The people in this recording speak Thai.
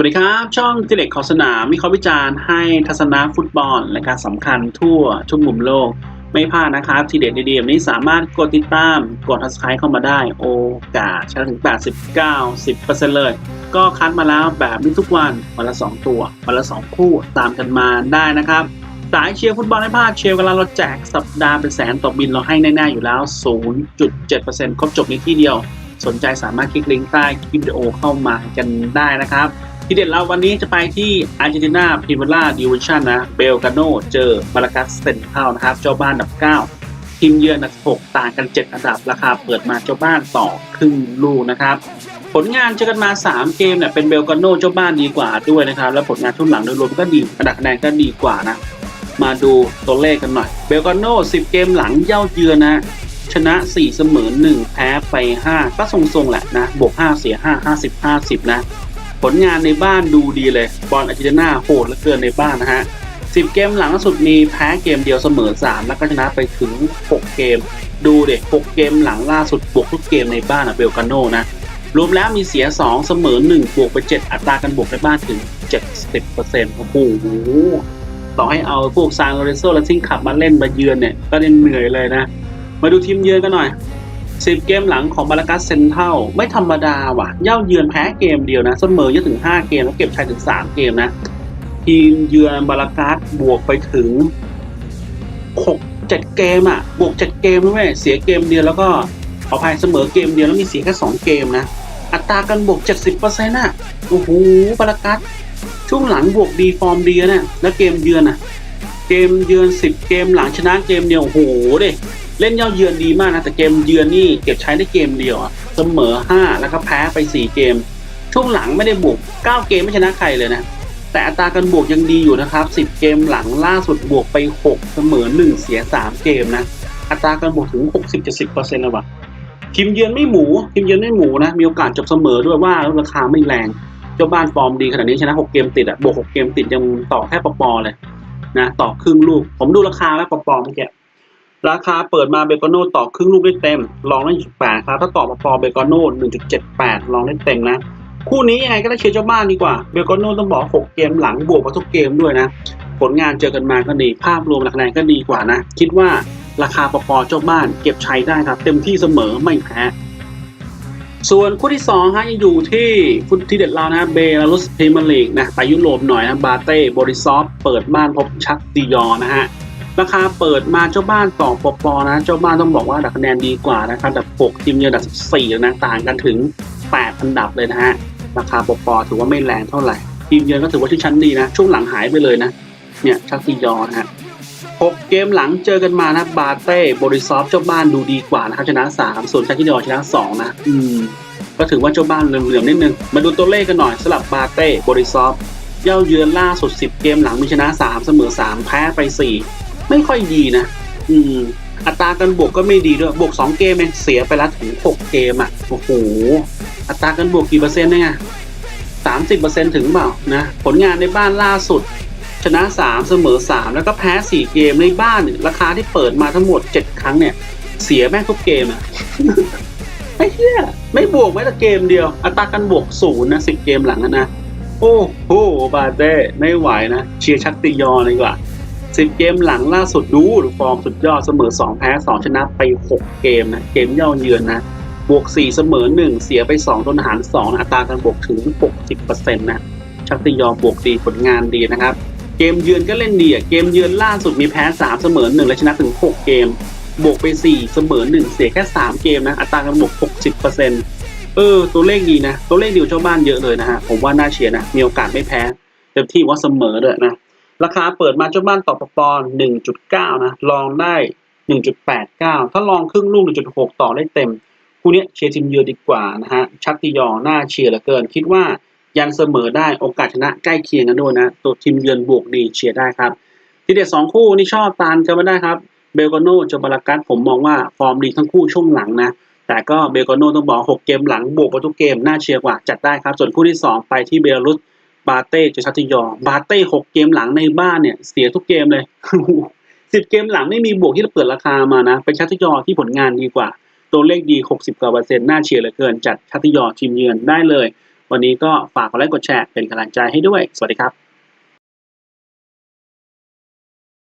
สวัสดีครับ ช่องติเล็กขอสนามวิเคราวิจารณ์ให้ทัศนะฟุตบอลและการสำคัญทั่วทุกมุมโลก ไม่พลาดนะครับ ทีเด็ดดีๆนี้สามารถกดติดตามกด subscribe เข้ามาได้โอกาสใช้ถึง 89 10%เลย ก็คัดมาแล้วแบบนี้ทุกวัน วันละ 2 ตัว วันละ 2 คู่ตามกันมาได้นะครับสายเชียร์ฟุตบอลไม่พลาดเชียร์เวลาเราแจกสัปดาห์เป็นแสนต่อบินเราให้แน่ๆอยู่แล้ว 0.7%ครบจบในที่เดียว สนใจสามารถคลิกลิงก์ใต้คลิปวิดีโอเข้ามากันได้นะครับ ที่เด็ดเราวันนี้จะไปที่อาร์เจนตินาพรีเมียร์ดิวิชั่นนะ เบลกาโนเจอมาลากัสเซนเทลนะครับ เจ้าบ้านอันดับ 9 ทีมเยือนอันดับ 6 ต่างกัน 7 อันดับ ราคาเปิดมาเจ้าบ้านต่อครึ่งลูกนะครับ ผลงานเจอกันมา 3 เกมเนี่ยเป็นเบลกาโนเจ้าบ้านดีกว่าด้วยนะครับ แล้วผลงานช่วงหลังโดยรวมก็ดีอันดับคะแนนก็ดีกว่านะ มาดูตัวเลขกันหน่อย เบลกาโน10 เกมหลังเย่าเยือนนะชนะ 4 เสมอ 1 แพ้ไป 5 ก็ทรงๆแหละนะ บวก 5 เสีย 5 50 50 นะ ผลงานในบ้านดูดีเลย บอลอาร์เจนตินาโหดเหลือเกินในบ้านนะฮะ 10 เกมหลังล่าสุดมีแพ้เกมเดียวเสมอ 3 แล้วก็ชนะไปถึง 6 เกม ดูเด็ก6เกมหลังล่าสุดบวกทุกเกมในบ้านอะเบลกาโนนะรวมแล้วมีเสีย 2 เสมอ 1 บวกไป 7 อัตราการบวกในบ้านถึง 70%โอ้โหต่อให้เอาพวกซานโลเรโซและซิงขับมาเล่นมาเยือนเนี่ย ก็เหนื่อยเลยนะ มาดูทีมเยือนกันหน่อย 10 เกมหลังของบาลากัสเซนเทลไม่ธรรมดาว่ะ เย่าเยือนแพ้เกมเดียวนะเสมอเยอะถึง 5 เกม แล้วเก็บชัยถึง 3 เกมนะ ทีมเยือนบาลากัสบวกไปถึง 6 7 เกมอะ บวก 7 เกมด้วยเสียเกมเดียวแล้วก็ขออภัยเสมอเกมเดียวแล้วมีเสียแค่ 2 เกมนะ อัตราการบวก 70%น่ะโอ้โหบาลากัสช่วงหลังบวกดีฟอร์มดีนะเนี่ยแล้วเกมเยือนอะ เกมเยือน 10 เกมหลังชนะเกมเดียวโอ้โหเด้ เล่นเย่าเยือนดีมากนะ แต่เกมเยือนนี่เก็บใช้ได้เกมเดียวอะเสมอ 5 แล้วก็แพ้ไป 4 เกม ช่วงหลังไม่ได้บวก 9 เกมไม่ชนะใครเลยนะ แต่อัตราการบวกยังดีอยู่นะครับ 10 เกมหลังล่าสุดบวกไป 6 เสมอ 1 เสีย 3 เกมนะ อัตราการบวกถึง 60-70%เลยว่ะทีมเยือนไม่หมูทีมเยือนไม่หมูนะมีโอกาสจบเสมอด้วยว่าราคาไม่แรงเจ้าบ้านฟอร์มดีขนาดนี้ชนะ 6 เกมติดอะบวก 6 เกมติดยังต่อแค่ปปเลยนะต่อครึ่งลูก ผมดูราคาแล้วปปเมื่อกี้ ราคาเปิดมาเบเกโน่ต่อครึ่งลูกได้เต็ม ลองได้1.8ครับ ถ้าต่อปปเบเกโน่1.78 ลองได้เต็มนะ คู่นี้ยังไงก็ได้เชียร์เจ้าบ้านดีกว่า เบเกโน่ต้องบอก 6 เกมหลังบวกมาทุกเกมด้วยนะ ผลงานเจอกันมาก็ดี ภาพรวมคะแนนก็ดีกว่านะ คิดว่าราคาปปเจ้าบ้านเก็บใช้ได้ครับ เต็มที่เสมอไม่แพ้ ส่วนคู่ที่2ฮะยังอยู่ที่ฟุตที่เด็ดเรานะเบลารุสพรีเมียร์ลีกนะไปยุโรปหน่อยนะบาเต้บริซอฟเปิดบ้านพบชักติยอนะฮะ ราคาเปิดมาเจ้าบ้านต่อปปนะ เจ้าบ้านต้องบอกว่าอัดับคะแนนดีกว่านะครับอัดับ6ทีมเยือนอันดับ14นะต่างกันถึง8อันดับเลยนะฮะราคาปปถือว่าไม่แรงเท่าไหร่ทีมเยือนก็ถือว่าที่ชั้นดีนะ ช่วงหลังหายไปเลยนะ เนี่ยชักติยอร์นะฮะ6เกมหลังเจอกันมานะบาเต้บริซอฟเจ้าบ้านดูดีกว่านะครับชนะ3ส่วนชักติยอร์ชนะ2นะอืมก็ถือว่าเจ้าบ้านเหลื่อมๆนิดนึงมาดูตัวเลขกันหน่อยสลับบาเต้บริซอฟเย่าเยือนล่าสุด 10 เกมหลังมีชนะ 3 เสมอ 3 แพ้ไป 4 ไม่ค่อยดีนะ อืม อัตราการบวกก็ไม่ดีด้วย บวก2เกมเองเสียไปแล้วถึง6เกมอะ โอ้โห อัตราการบวกกี่เปอร์เซ็นต์เนี่ยสามสิบเปอร์เซ็นต์ถึงเปล่านะ ผลงานในบ้านล่าสุด ชนะ3เสมอ3แล้วก็แพ้4เกมในบ้านราคาที่เปิดมาทั้งหมด7ครั้งเนี่ย เสียแม่งทุกเกมอะไอ้เหี้ยไม่บวกแม้แต่เกมเดียว อัตราการบวกศูนย์นะสิเกมหลังนะโอ้โหบาเต้ไม่ไหวนะ เชียร์ชักติยอร์เลยดีกว่า สิบเกมหลังล่าสุดดูฟอร์มสุดยอดเสมอ 2 แพ้ 2 ชนะไป 6 เกมนะ เกมเย่าเยือนนะ บวก 4 เสมอ 1 เสียไป2ต้นหาร2นะอัตราการบวกถึง 60%นะชักติยอร์บวกดีผลงานดีนะครับ เกมเยือนก็เล่นดีอะเกมเยือนล่าสุดมีแพ้ 3 เสมอ 1 และชนะถึง 6 เกม บวกไป 4 เสมอ 1 เสียแค่ 3 เกมนะ อัตราการบวก 60%เออ ตัวเลขดีนะ ตัวเลขดีกว่าเจ้าบ้านเยอะเลยนะฮะ ผมว่าน่าเชียร์นะ มีโอกาสไม่แพ้ เต็มที่ว่าเสมอด้วยนะ ราคาเปิดมาเจ้าบ้านต่อปป1.9 นะ ลองได้ 1.89 ถ้าลองครึ่งลูก 1.6 ต่อได้เต็ม คู่เนี้ยเชียร์ทีมเยือนดีกว่านะฮะ ชักติยอร์น่าเชียร์เหลือเกิน คิดว่ายังเสมอได้โอกาสชนะใกล้เคียงกันด้วยนะ ตัวทีมเยือนบวกดีเชียร์ได้ครับ ทีเด็ดสองคู่นี่ชอบตานกันไม่ได้ครับ เบลกาโนเจอบาลากัสผมมองว่าฟอร์มดีทั้งคู่ช่วงหลังนะแต่ก็เบลกาโนต้องบอก 6 เกมหลังบวกไปทุกเกมน่าเชียร์กว่าจัดได้ครับ ส่วนคู่ที่ 2 ไปที่เบลารุส บาเต้เจะชัติยอบาเต้หกเกมหลังในบ้านเนี่ย เสียทุกเกมเลยสิบเกมหลังไม่มีบวกที่เปิดราคามานะ เป็นชัติยอที่ผลงานดีกว่า ตัวเลขดี 60กว่าเปอร์เซ็นต์น่าเชียร์เหลือเกิน จัดชัติยอทีมเยือนได้เลย วันนี้ก็ฝากกดไลค์กดแชร์เป็นกำลังใจให้ด้วย สวัสดีครับ